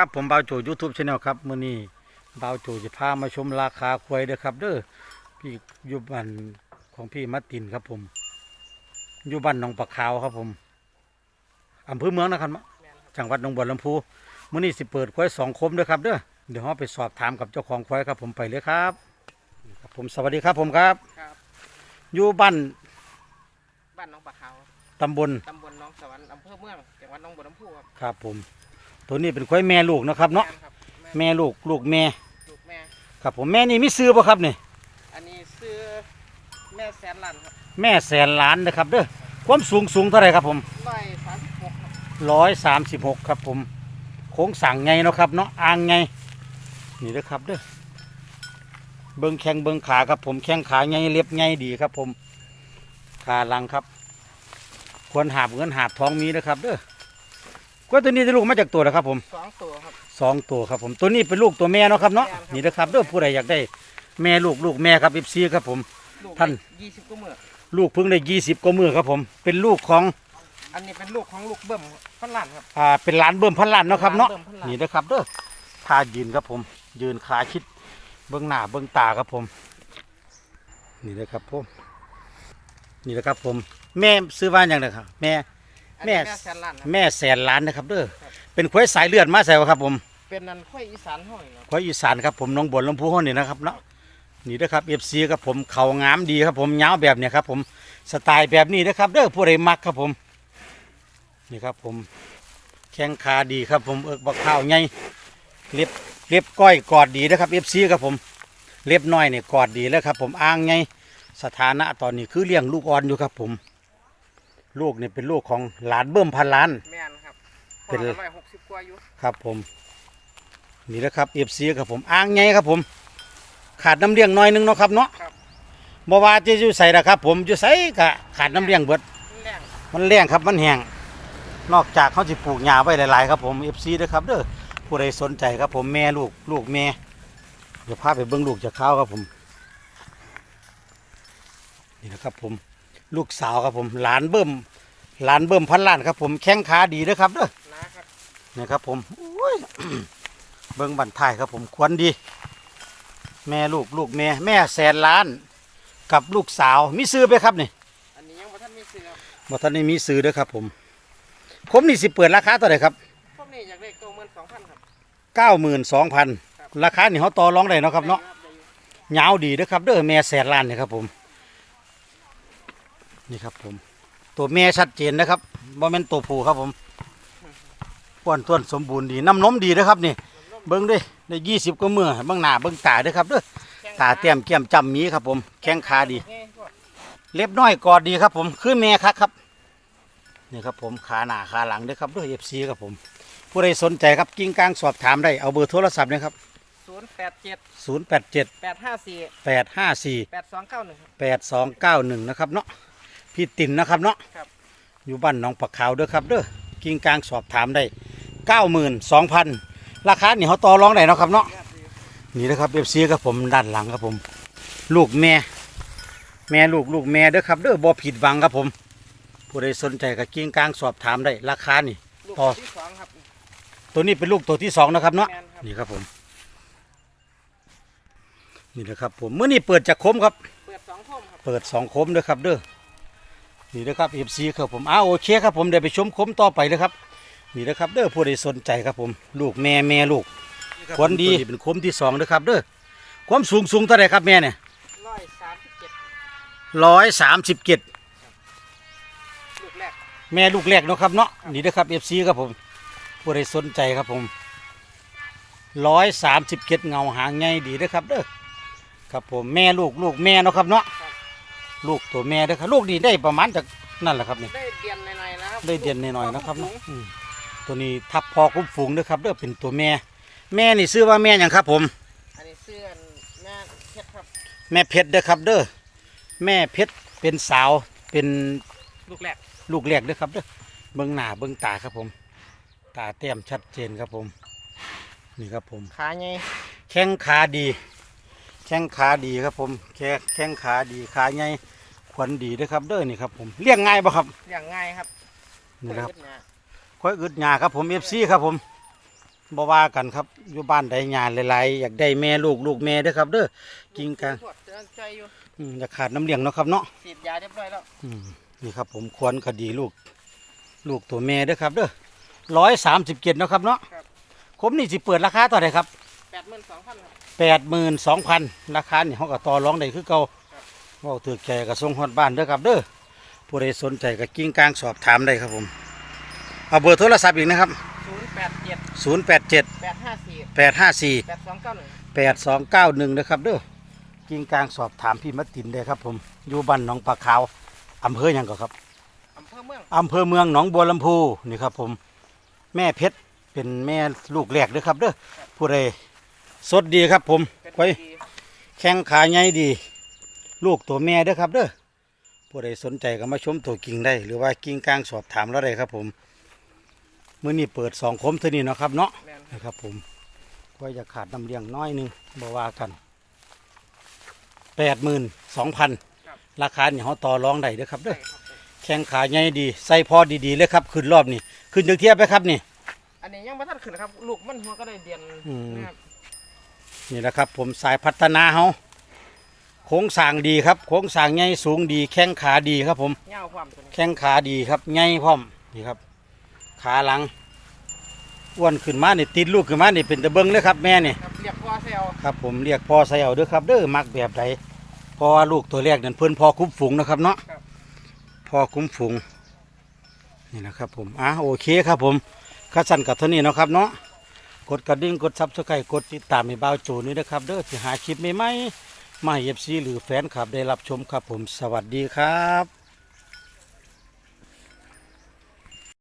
ครับผมบ่าวโจยูทูบชาแนลครับมื้อนี้บ่าวโจจะพามาชมราคาควายเด้อครับ เด้อพี่อยู่บ้านของพี่มัตตินครับผม อยู่บ้านหนองปลาขาวครับผมอำเภอเมืองนะครับจังหวัดหนองบัวลำพูมื้อนี้สิเปิดควายสองคมเด้อครับเด้อเดี๋ยวเราไปสอบถามกับเจ้าของควายครับ ผมไปเลยครับครับ ผมสวัสดีครับผมครับ ครับ อยู่บ้านบ้านหน้องปลาขาวตำบลตำบลหน้องสวรรค์อำเภอเมืองจังหวัดหน้องบัวลำพูครับ ครับผม ตัวนี้เป็นควายแม่ลูกนะครับเนาะแม่ครับแม่แม่ลูกลูกแม่ลูกแม่ ครับผมแม่นี่มีซื้อป่ะครับนี่อันนี้ซื้อแม่แสนลันครับแม่แสนล้านนะครับเด้อความสูงสูงเท่าไหร่ครับผมร้อยสามสิบหกครับร้อยสามสิบหกครับผมโค้งสั่งไงเนาะครับเนาะอ่างไงนี่นะครับเด้อเบิ้งแข้งเบิ้งขาครับผมแข้งขาไงเล็บไงดีครับผมขาหลังครับ ควรหาบเงินหาบทองมีนะครับเด้อ กล้วยตัวนี้จะลูกมาจากตัวนะครับ ผมสองตัวครับ สองตัวครับผมตัวนี้เป็นลูกตัวแม่เนาะครับเนาะแม่ครับ นี่นะครับเด้อผู้ใดอยากได้แม่ลูกลูกแม่ครับเอฟซีครับผม ลูกท่าน ยี่สิบก็เมื่อลูกเพิ่งได้ยี่สิบกว่ามือครับผม เป็นลูกของอันนี้เป็นลูกของลูกเบิ่มพันล้านครับ อ่าเป็นหลานเบิ่มพันล้านเนาะครับเนาะหลบิ่มพันล้นี่นะครับเด้อท่ายืนครับผม ยืนขาชิดเบื้องหน้าเบื้องตาครับผม นี่นะครับผมนี่นะครับผม แม่ซื้อบ้านอย่างไรครับ แม่อันนี้ แม่แม่ แสนล้านครับ แม่แสนล้านนะครับเด้อครับ เป็นควายสายเลือดมาใส่ครับผมเป็นนันค่อยอีสานห้อยครับควายอีสานครับผมน้องบนลำพูห้องนี่นะครับเนาะนี่นะครับเอฟซีครับผมเขางามดีครับผมยาวแบบเนี้ยครับผมสไตล์แบบนี้นะครับเด้อผู้ใดมักครับผมนี่ครับผมแข้งขาดีครับผมเอิกบักข้าวใหญ่เล็บเล็บก้อยกอดดีนะครับเอฟซีครับผมเล็บน้อยเนี่ยกอดดีแล้วครับผมอ้างไงสถานะตอนนี้คือเลี้ยงลูกอ่อนอยู่ครับผม ลูกเนี่ยเป็นลูกของหลานเบิ่มพันล้าน แม่นครับเป็นร้อยหกสิบกว่าอยู่ครับผม นี่แหละครับเอฟซีครับผมอ้างไงครับผม ขาดน้ำเลี้ยงหน้อยหนึงเนาะครับเนาะครับบ่ว่าจะอยู่ใส่ละครับผมอยู่ใส่กะขาดน้ำเลี้ยงเบิด แรงมันแรงครับมันแห้งนอกจากเขาจะปลูกหญ้าไว้หลายๆครับผมเอฟซีด้วยครับเด้อผู้ใดสนใจครับผมแม่ลูกลูกแม่เดี๋ยวพาไปเบิ้งลูกจากเขาครับผม นี่นะครับผม ลูกสาวครับผมหลานเบิ่มหลานเบิ่มพันล้านครับผมแข้งขาดีนะครับเด้อนะครับนี่ครับผมโอ้ยเบิ้งบันทายครับผมควรดี แม่ลูกลูกแม่แม่แสนล้าน กับลูกสาวมีซื้อไปครับนี่อันนี้ยังบ่ทันมีเสือครับบ่ทันได้มีซื้อเด้อครับ ผม ผมนี่สิเปิดราคาเท่าไหร่ครับพวกนี้อยากได้เก้าหมื่นสองพันครับเก้าหมื่นสองพันครับราคานี่เขาต่อรองได้เนาะครับเนาะได้อยู่ยาวดีเด้อครับเด้อแม่แสนล้านนี่ครับผม นี่ครับผม ตัวแม่ชัดเจนนะครับบ่แม่นตัวผู้ครับผมป้อนต้วนสมบูรณ์ดีน้ำนมดีเด้อครับนี่ เบิ้งเด้วยได้ยี่สิบก็มือเบิ้งหน้าเบิ้งตาเด้อครับเด้อแข้งตาเต้มเกี้ยมจำหมีครับผม แข้งขาดีแง่พวกเล็บน้อยกอดดีครับผมคือแม่ครับครับนี่ครับผมขาหน้าขาหลังเด้อครับด้วยเอฟซีครับผม ผู้ใดสนใจครับกิ้งกลางสอบถามได้เอาเบอร์โทรศัพท์นะครับศูนย์แปดเจ็ดศูนย์แปดเจ็ดแปดห้าสี่แปดห้าสี่แปดสองเก้าหนึ่งครับแปดสองเก้าหนึ่งนะครับเนาะ พี่ติ่นนะครับเนาะครับ อยู่บ้านหนองปักขาวเด้อครับเด้อกิ้งกลางสอบถามได้เก้าหมื่นสองพันราคานี่เขาต่อรองได้เนาะครับเนาะนี่นะครับเอฟซีครับผมด้านหลังครับผม ลูกแม่ แม่ลูกลูกแม่เด้อครับเด้อบ่ผิดหวังครับผม ผู้ใดสนใจก็กิ้งกลางสอบถามได้ราคานี่ ลูกต่อ ที่สองครับ ตัวนี้เป็นลูกตัวที่สองนะครับเนาะแมนครับ นี่ครับผม นี่นะครับผมเมื่อนี้เปิดจากคมครับ เปิดสองคมครับ เปิดสองคมเด้อครับเด้อ นี่นะครับเอฟซีครับผมอ้าวโอเคครับผมเดี๋ยวไปชมคมต่อไปเลยครับ นี่นะครับเด้อผู้ใดสนใจครับผม ลูกแม่แม่ลูกควรดีเป็นคมที่สองเด้อครับเด้อความสูงสูงเท่าไหร่ครับแม่เนี่ยร้อยสามสิบเจ็ดร้อยสามสิบเจ็ดลูกแรกแม่ลูกแรกเนาะครับเนาะนี่นะครับเอฟซีครับผมผู้ใดสนใจครับผมร้อยสามสิบเจ็ดเงาหางไงดีนะครับเด้อครับผมแม่ลูกลูกแม่เนาะครับเนาะ ลูกตัวแม่เด้อครับลูกนี่ได้ประมาณจากนั่นแหละครับนี่ได้เดียนในๆนะครับได้เดือนหน่อยๆนะครับเนาะอืมตัวนี้ทับพอคุ้มฝูงเด้อครับเด้อเป็นตัวแม่ แม่นี่ซื้อว่าแม่หยังครับ ผม อันนี้เสื้อแม่เพชรครับแม่เพชรเด้อครับเด้อแม่เพชรเป็นสาวเป็นลูกแรกลูกแรกเด้อครับเด้อเบิ้งหน้าเบิ้งตาครับผม ตาแต้มชัดเจนครับผม นี่ครับผม ขาใหญ่แข้งขาดี แข้งขาดีครับผมแข้งแข้งขาดีขาใหญ่ขวัญดีเด้อครับ เด้อนี่ครับผมเลี้ยงง่ายปะครับอย่างง่ายครับนี่นะครับเปิดเนี่ยค่อยอึดหยาครับผมเอฟซีครับผมบ่ว่ากันครับอยู่บ้านใดงานหลายๆอยากได้แม่ลูกลูกแม่เด้อครับ เด้อกินกันตรวจเตือนใจอยู่อืมอยากขาดน้ำเลี้ยงเนาะครับเนาะ ฉีดยาเรียบร้อยแล้วอืมนี่ครับผมควรคดีลูก ลูกตัวแม่เด้อครับเด้อร้อยสามสิบเจ็ดนาะครับเนาะผมนี่สิเปิดราคาต่อไหนครับแปดหมื่นสองพันครับ แปดหมื่นสองพันราคานี่เขาก็ต่อรองได้คือเก่าครับเว่าถือแก่กับทรงฮอดบ้านเด้อครับเด้อผู้ใดสนใจก็กิ้งกลางสอบถามได้ครับผมเอาเบอร์โทรศัพท์อีกนะครับศูนย์แปดเจ็ดศูนย์แปดเจ็ดแปดห้าสี่แปดห้าสี่แปดสองเก้าหนึ่งแปดสองเก้าหนึ่งนะครับเด้อกิ้งกลางสอบถามพี่มัดตินได้ครับผมอยู่บ้านหนองปลาขาวอำเภอหยังก็ครับอำเภอเมืองอำเภอเมืองหนองบัวลำพูนี่ครับผม แม่เพชรเป็นแม่ลูกแรกเด้อครับเด้อผู้ใด สดดีครับผมเป็นไว้ดีแข้งขาใหญ่ดี ลูกตัวแม่เด้อครับเด้อผู้ใดสนใจก็มาชมตัวกิ่งได้ หรือว่ากิ่งกลางสอบถามเราได้ครับผมมื้อนี้เปิดสองคมเท่านี้เนาะครับเนาะแมนนะครับผมก็จะขาดน้ำเลี้ยงน้อยหนึงบ่ว่ากันแปดหมื่นสองพันราคาเนี่ยเขาต่อรองได้เด้อครับเด้ใช่อครับแข้งขาใหญ่ดีใส่พอดีๆเลยครับขึ้นรอบนี่ขึ้นจังเทียบไปครับนี่ อันนี้ยังไม่ทันขึ้นครับ ลูกมันหัวก็ได้เดียนอืมนะครับ นี่แหละครับผมสายพัฒนาเฮาโค้งสร้างดีครับ โค้งสร้างใหญ่สูงดีแข้งขาดีครับผมเงาความตัวนี้แข้งขาดีครับใหญ่พร้อมนี่ครับ ขาหลังอ้วนขึ้นมานี่ติดลูกขึ้นมานี่เป็นตะเบิงเลยครับแม่นี่ครับเรียกพ่อเซลครับผมเรียกพ่อใส่เอาเด้อครับเด้อมักแบบใดเพราะว่าลูกตัวแรกนั่นเพิ่นพอคุ้มฝูงนะครับเนาะพอคุ้มฝูงนี่นะครับผมอะโอเคครับผมข้าสั้นกับเท่านี้เนาะครับเนาะ กดกระดิ่งกดซับสไครต์กดติดตามให้บ่าวโจนี่นะครับ เด้อสิหาคลิปใหม่ๆมาให้เอฟซีหรือแฟนคลับได้รับชมครับผมสวัสดีครับ